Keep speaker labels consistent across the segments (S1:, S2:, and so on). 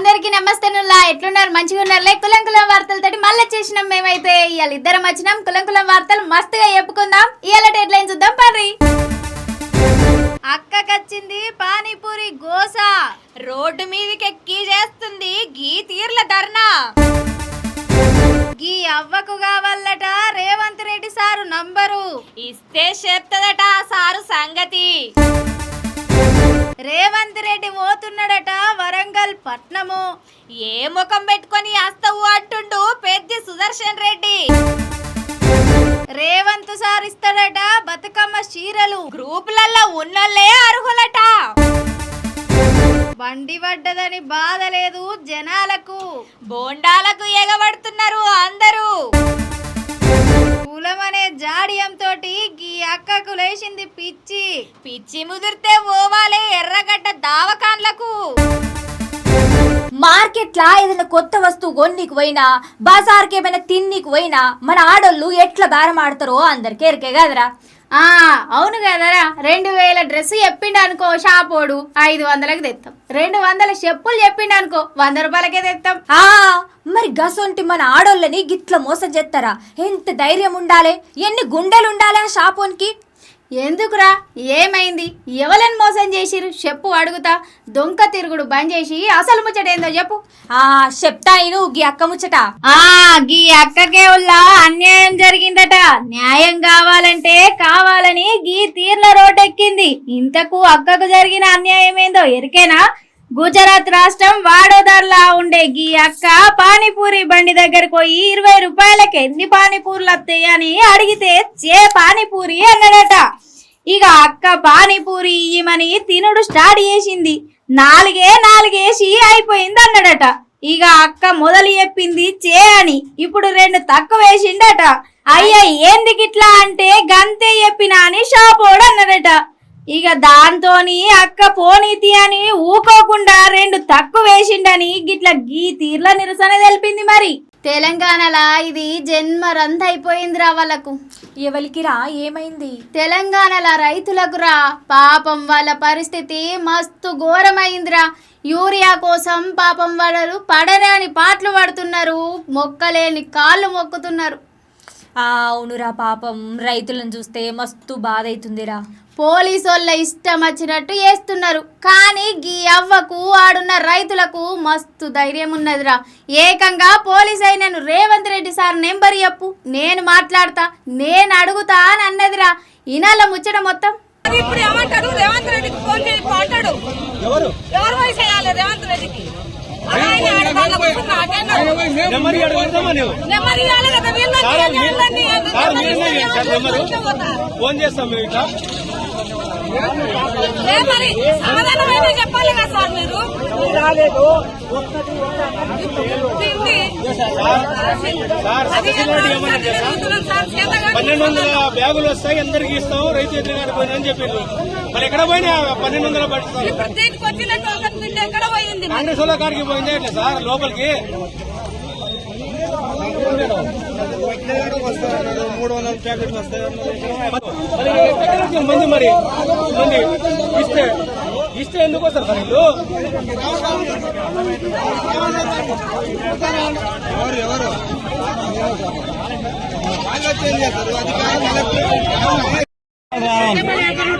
S1: అందరికి నమస్తే నుల్లా. ఎట్లున్నారు? మంచిగా ఉన్నారులే కులం కులం వార్తలతోటి మళ్ళీ చేసినాం మేమైతే. ఇవాళ ఇద్దరం వచ్చినాం. కులం కులం వార్తలు మస్తుగా చెప్పుకుందాం. ఇవాళ లైన్ చూద్దాం పర్రి. అక్కకొచ్చింది పానీపూరి గోస.
S2: రోడ్డు మీదకి ఎక్కి చేస్తుంది గీ తీర్ల ధర్నా.
S1: గీ అవ్వకు కావాలట రేవంత్ రెడ్డి సారు నంబరు.
S2: ఇస్తే చెప్తదట సారు సంగతి.
S1: రేవంత్ రెడ్డి పోతున్నాడట వరంగల్ పట్నము.
S2: ఏ ముఖం పెట్టుకొని అస్తవు అంటుండు పెద్ద సుదర్శన్ రెడ్డి.
S1: రేవంత్ సార్ ఇస్తాడట బతుకమ్మ చీరలు.
S2: గ్రూపులలో ఉన్నోళ్ళే అర్హులట.
S1: బండి పడ్డదని బాధ లేదు జనాలకు.
S2: బోండాలకు ఎగబడుతున్నారు అందరూ.
S1: కులం అనే జాడియంతో గీ అక్కకు లేచింది పిచ్చి.
S2: పిచ్చి ముదిరితే ఓవాలే ఎర్రగడ్డ దావకాన్లకు.
S3: మార్కెట్లా ఏదైనా కొత్త వస్తువు కొన్నికి పోయినా బజార్కి ఏమైనా తిన్నికి పోయినా మన ఆడోళ్ళు ఎట్లా బేరం ఆడతారో అందరికి ఎరికే కదరా.
S1: ఆ అవును కదరా. రెండు వేల డ్రెస్ చెప్పిండు అనుకో షాపోడు ఐదు వందలకి తెస్తాం రెండు వందల చెప్పులు చెప్పిండు అనుకో వంద రూపాయలకే తెస్తాం
S3: ఆ మరి గసొంటి మన ఆడోళ్ళని గిట్ల మోసం చేస్తారా ఎంత ధైర్యం ఉండాలి? ఎన్ని గుండెలు ఉండాలి ఆ షాపోన్కి
S1: ఎందుకురా? ఏమైంది? ఎవలని మోసం చేసిరు చెప్పు అడుగుతా. దొంక తిరుగుడు బంద్ చేసి అసలు ముచ్చటేందో చెప్పు.
S3: ఆ చెప్తా ఇను గీ అక్క ముచ్చట.
S1: ఆ గీ అక్కకే ఉల్లా. అన్యాయం జరిగిందట. న్యాయం కావాలంటే కావాలని గీ తీర్ల రోడ్డెక్కింది. ఇంతకు అక్కకు జరిగిన అన్యాయం ఏందో ఎరికేనా? గుజరాత్ రాష్ట్రం వాడోదర్లా ఉండే గీ అక్క పానీపూరి బండి దగ్గరకు పోయి ఇరవై రూపాయలకి ఎన్ని పానీపూర్లు వస్తాయి అని అడిగితే చే పానీపూరి అన్నాడట. ఇక అక్క పానీపూరి ఇయ్యమని తినుడు స్టార్ట్ చేసింది. నాలుగే నాలుగేసి అయిపోయింది అన్నాడట. ఇక అక్క మొదలు చెప్పింది చే అని. ఇప్పుడు రెండు తక్కువ వేసిండట. అయ్యా ఏంది గిట్లా అంటే గంతే చెప్పినా అని షాపోడు అన్నాడట. ఇక దాంతోని అక్క పోనీతి అని ఊకోకుండా రెండు తక్కువ వేసిండని గిట్ల గీ తీర్ల నిరసన తెలిపింది మరి. తెలంగాణలా ఇది జన్మరంత అయిపోయిందిరా వాళ్ళకు.
S3: ఎవరికి రా ఏమైంది?
S1: తెలంగాణల రైతులకు రా పాపం వాళ్ళ పరిస్థితి మస్తు ఘోరమైందిరా. యూరియా కోసం పాపం వాళ్ళు పడరాని పాటలు పడుతున్నారు మొక్కలేని కాళ్ళు మొక్కుతున్నారు.
S3: ఆ అవునురా పాపం. రైతులను చూస్తే మస్తు బాధ అవుతుందిరా
S1: పోలీసు వాళ్ళ ఇష్టం వచ్చినట్టు చేస్తున్నారు. కానీ గీ అవ్వకు ఆడున్న రైతులకు మస్తు ధైర్యం ఉన్నదిరా. ఏకంగా పోలీస్ అయినను రేవంత్ రెడ్డి సార్ నెంబర్ చెప్పు. నేను మాట్లాడతా నేను అడుగుతా అని అన్నదిరా. ఇనాల ముచ్చట మొత్తం.
S4: ఇప్పుడు ఏమంటాడు? రేవంత్ రెడ్డికి ఫోన్ చేసి అంటాడు. ఎవరు? ఎవరు వయసు చేయాలి రేవంత్ రెడ్డికి.
S5: ఫోన్ చేస్తాం మేము ఇట్లా.
S4: మరి సమాధానం అయితే చెప్పాలి కదా సార్ మీరు.
S5: పన్నెండు వందల బ్యాగులు వస్తాయి అందరికి ఇస్తాం రైతు ఎదురుగానే పోయినా అని చెప్పిండ్రు మరి ఎక్కడ పోయినా పన్నెండు వందల? కాంగ్రెస్ వాళ్ళ కాడికి పోయిందే ఇట్లా సార్ లోపలికి? మూడు వందల ప్యాకెట్లు వస్తాయి. మంది మరి? మంది ఇస్తే ఇస్తే ఎందుకు వస్తారు సార్ వీళ్ళు?
S4: సార్, వస్తుంది, ఇప్పుడు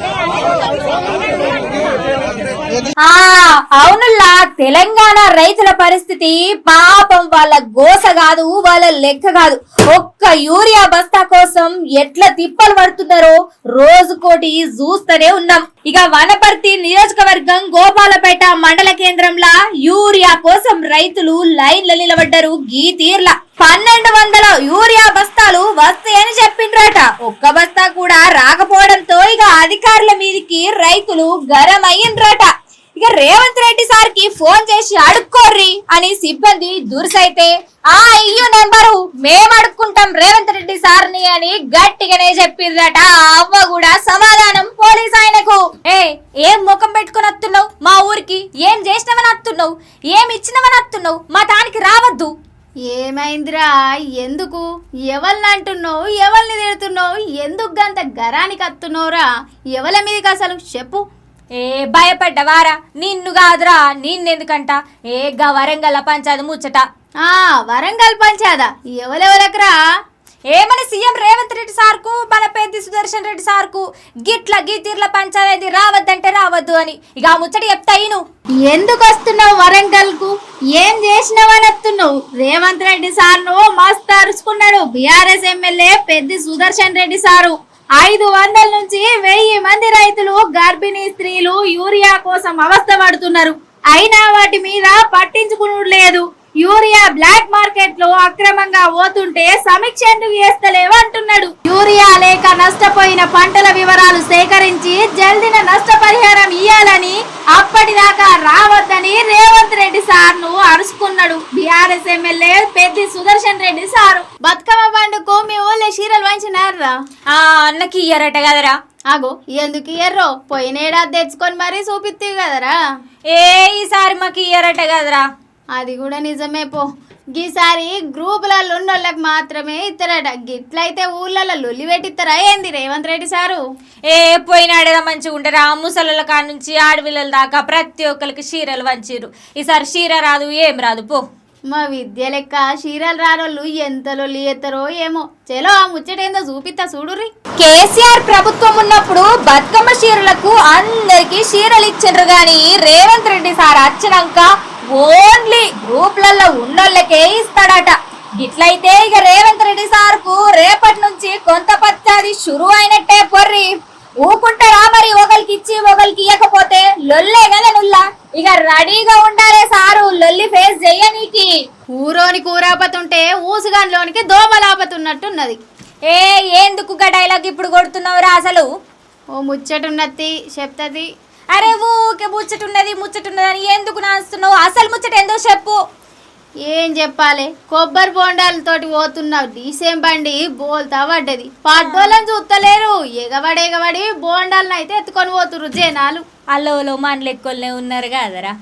S4: 哎呀，你小心点。అవునుల్లా
S3: ఆ తెలంగాణ రైతుల పరిస్థితి పాపం వాళ్ళ గోస కాదు వాళ్ళ లెక్క కాదు. ఒక్క యూరియా బస్తా కోసం ఎట్లా తిప్పలు పడుతున్నారో రోజుకోటి చూస్తూనే ఉన్నాం. ఇక వనపర్తి నియోజకవర్గం గోపాలపేట మండల కేంద్రంలో యూరియా కోసం రైతులు లైన్ల నిలబడ్డారు గీతీర్ల పన్నెండు వందల యూరియా బస్తాలు వస్తాయని చెప్పిండ్రట. ఒక్క బస్తా కూడా రాకపోవడంతో ఇక అధికారుల మీదికి రైతులు గరం అయ్యిండ్రట ఇక రేవంత్ రెడ్డి సార్కి ఫోన్ చేసి అడుక్కోర్రి అని సిబ్బంది దురుసైతే ఆ అయ్యో నెంబరు మేము అడుక్కుంటాం రేవంత్ రెడ్డి సార్ని అని గట్టిగానే చెప్పిందట అవ్వ కూడా సమాధానం పోలీస్ ఆయనకు. ఏ ఏం ముఖం పెట్టుకుని వస్తున్నావు మా ఊరికి ఏం చేసినవని వస్తున్నావు ఏం ఇచ్చినవని వస్తున్నావు మా దానికి రావద్దు.
S1: ఏమైందిరా? ఎందుకు? ఎవరిని అంటున్నావు? ఎవరిని తిడుతున్నావు? ఎందుకు గంత గరానికి అత్తున్నావురా? ఎవల మీదకి అసలు? చెప్పు.
S3: ఏ భయపడ్డవారా? నిన్ను కాదురా నిన్నెందుకంట? ఏ గా వరంగల్ పంచాది ముచ్చట?
S1: ఆ వరంగల్ పంచాదా ఎవలెవలకురా
S3: ఏమని సీఎం రేవంత్ రెడ్డి సార్కు మన పెద్ది సుదర్శన్ రెడ్డి సార్కు గిట్ల గీతీర్ల పంచాయతీ రావద్దంటే రావద్దు అని. ఇక ఆ ముచ్చట చెప్తా ఈను
S1: ఎందుకు వస్తున్నావు వరంగల్కు ఏం చేసినావని వస్తున్నావు? రేవంత్ రెడ్డి సార్ను మస్తు అరుచుకున్నాడు. BRS MLA Peddi Sudarshan Reddy sir. ఐదు వందల నుంచి వెయ్యి మంది రైతులు గర్భిణీ స్త్రీలు యూరియా కోసం అవస్థ పడుతున్నారు అయినా వాటి మీద పట్టించుకునలేదు లేదు. యూరియా బ్లాక్ మార్కెట్లో అక్రమంగా పోతుంటే సమీక్ష ఎందుకు చేస్తలేవు అంటున్నాడు. యూరియా లేక నష్టపోయిన పంటల వివరాలు సేకరించి జల్దిన నష్టపరిహారం ఇయ్యాలని అప్పటిదాకా రావద్దని బీఆర్ఎస్ ఎమ్మెల్యే పెద్ది సుదర్శన్ రెడ్డి సారు. బతుకమ్మ పండుగకు మీ ఊళ్ళో చీరలు వంచినారా
S3: ఆ అన్నకి ఇయ్యరట కదరా.
S1: ఆగో ఎందుకు ఇయ్యర్రో? పోయినేడాది తెచ్చుకొని మరీ చూపిత్తివి కదరా?
S3: ఏ ఈసారి మాకు ఇయ్యరట కదరా.
S1: అది కూడా నిజమే పో. గీసారి గ్రూపులలో ఉన్నోళ్ళకి మాత్రమే ఇస్తారట గిట్లయితే ఊళ్ళలో లొల్లి పెట్టిస్తారా ఏంది రేవంత్ రెడ్డి సారు?
S3: ఏ పోయినాడేదా మంచిగా ఉంటారా. ముసలుల కాడ నుంచి ఆడపిల్లల దాకా ప్రతి ఒక్కరికి చీరలు వంచిర్రు. ఈసారి చీర రాదు ఏం రాదు పో.
S1: మా విద్య లెక్క చీరలు రానోళ్ళు ఎంతలో లొల్లి ఏమో. చలో ఆ ముచ్చటేందో చూపిస్తా చూడుర్రి.
S3: కేసీఆర్ ప్రభుత్వం ఉన్నప్పుడు బతుకమ్మ చీరలకు అందరికి చీరలు ఇచ్చిండ్రు గాని రేవంత్ రెడ్డి సార్ వచ్చినాక ఓన్లీ గ్రూప్లలో ఉన్నోళ్ళకే ఇస్తాడట. ఇట్లయితే ఇక రేవంత్ రెడ్డి సార్కు రేపటి నుంచి కొంత పచ్చాది షురు అయినట్టే పొర్రి. ఊకుంటారా మరి ఒకరికి ఇచ్చి ఒకరికి ఇవ్వకపోతే లొల్లే కదా నుల్లా. ఇక రెడీగా ఉండాలే సారు లొల్లి ఫేస్ చెయ్యనీకి
S1: ఊరోని కూరాపతుంటే ఊసుగాన్లోనికి దోమలాపతున్నట్టున్నది.
S3: ఏ ఎందుకు గా డైలాగ్ ఇప్పుడు కొడుతున్నావురా అసలు?
S1: ఓ ముచ్చటున్నది చెప్తది.
S3: అరే ఊకే ముచ్చటున్నది ముచ్చటున్నది అని ఎందుకు నాస్తున్నావు అసలు ముచ్చట ఏందో చెప్పు.
S1: ఏం చెప్పాలి? కొబ్బరి బోండాలతోటి పోతున్నావు. డీసేం బండి? బోల్తా పడ్డది. పడ్డోళ్ళని చూస్తలేరు ఎగబడి ఎగబడి బోండాలను అయితే ఎత్తుకొని పోతుర్రు జనాలు.
S3: అల్లోలో మన లెక్కలనే ఉన్నారు కదరా.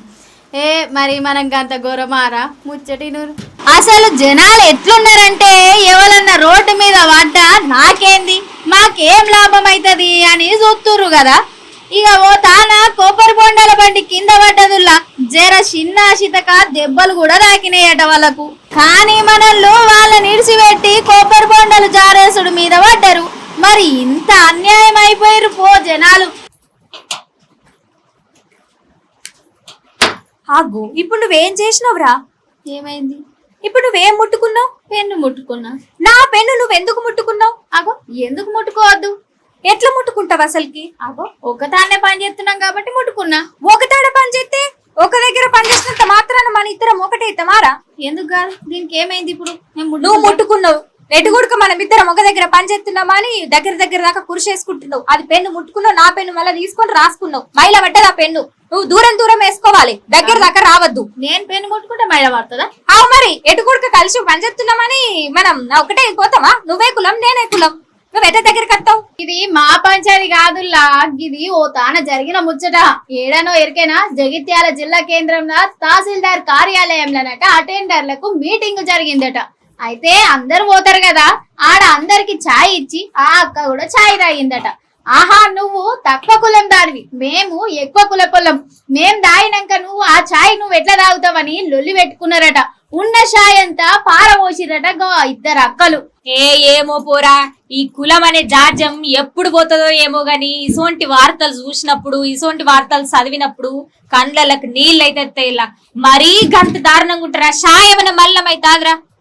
S1: ఏ మరి మనం గంత గొరమారా ముచ్చటినూరు. అసలు జనాలు ఎట్లున్నారంటే ఎవరన్నా రోడ్డు మీద పడ్డా నాకేంది? మాకేం లాభం అవుతుంది అని చూస్తుర్రు కదా. ఇక ఓ తాన కొబ్బరి బొండాల బండి కింద పడ్డదుల్లా. జర చిన్న చితక దెబ్బలు కూడా తాకినాయట వాళ్ళకు. కానీ మనల్ని వాళ్ళని ఇడిచిపెట్టి కొబ్బరి బొండలు జారేసుడు మీద పడ్డారు. మరి ఇంత అన్యాయం అయిపోయారు పో జనాలు.
S3: ఆగు ఇప్పుడు నువ్వేం చేసినావురా?
S1: ఏమైంది?
S3: ఇప్పుడు నువ్వేం ముట్టుకున్నావు?
S1: పెన్ను ముట్టుకున్నా.
S3: నా పెన్ను నువ్వెందుకు ముట్టుకున్నావు?
S1: అగో ఎందుకు ముట్టుకోవద్దు?
S3: ఎట్లా ముట్టుకుంటావు అసలుకి?
S1: అగో ఒకదాన్నే పని చేస్తున్నాం కాబట్టి ముట్టుకున్నా.
S3: ఒకటాడ పని చేస్తే ఒక దగ్గర పని చేసినంత మాత్రాన మన ఇద్దరం ఒకటైతామారా
S1: ఎందుకు కాదు? దీనికి ఏమైంది ఇప్పుడు? నేను
S3: నువ్వు
S1: ముట్టుకున్నా.
S3: ముట్టుకున్నావు ఎటుగుడుక మనం ఇద్దరం ఒక దగ్గర పని చేస్తున్నామా అని దగ్గర దగ్గర దాకా కురిసేసుకుంటున్నావు అది పెన్ను ముట్టుకున్నావు నా పెన్ను మళ్ళీ తీసుకొని రాసుకున్నావు. మైల పడ్డది ఆ పెన్ను? నువ్వు దూరం దూరం వేసుకోవాలి. దగ్గర దాకా రావద్దు.
S1: నేను పెన్ను ముట్టుకుంటే మైల పడుతుందా?
S3: అవు మరి ఎటుగుడుక కలిసి పని చేస్తున్నామని మనం ఒకటే అయిపోతామా? నువ్వే కులం నేనే కులం. నువ్వు దగ్గరికి వస్తావు?
S1: ఇది మా పంచాయతీ కాదుల్లా. ఇది ఓ తాన జరిగిన ముచ్చట. ఏడనో ఎరికైనా? జగిత్యాల జిల్లా కేంద్రంలో తహసీల్దార్ కార్యాలయంలోనట అటెండర్లకు మీటింగ్ జరిగిందట. అయితే అందరు పోతారు కదా. ఆడ అందరికి ఛాయ్ ఇచ్చి ఆ అక్క కూడా ఛాయ్ తాగిందట. ఆహా నువ్వు తక్కువ కులం దాడివి. మేము ఎక్కువ కుల పొలం. మేం దాయినాక నువ్వు ఆ ఛాయ్ నువ్వు ఎట్లా తాగుతావని లొల్లి పెట్టుకున్నారట. ఉన్న ఛాయ్ అంతా పారబోసిరట గో ఇద్దరు అక్కలు.
S3: ఏ ఏమో పోరా ఈ కులం అనే జాజ్యం ఎప్పుడు పోతుందో ఏమో గాని ఇసోంటి వార్తలు చూసినప్పుడు ఇసోంటి వార్తలు చదివినప్పుడు కండ్లకు నీళ్ళు అయితే ఇలా మరీ గంత దారుణంగా ఉంటారా? షాయమన మల్లం అవుతాదిరా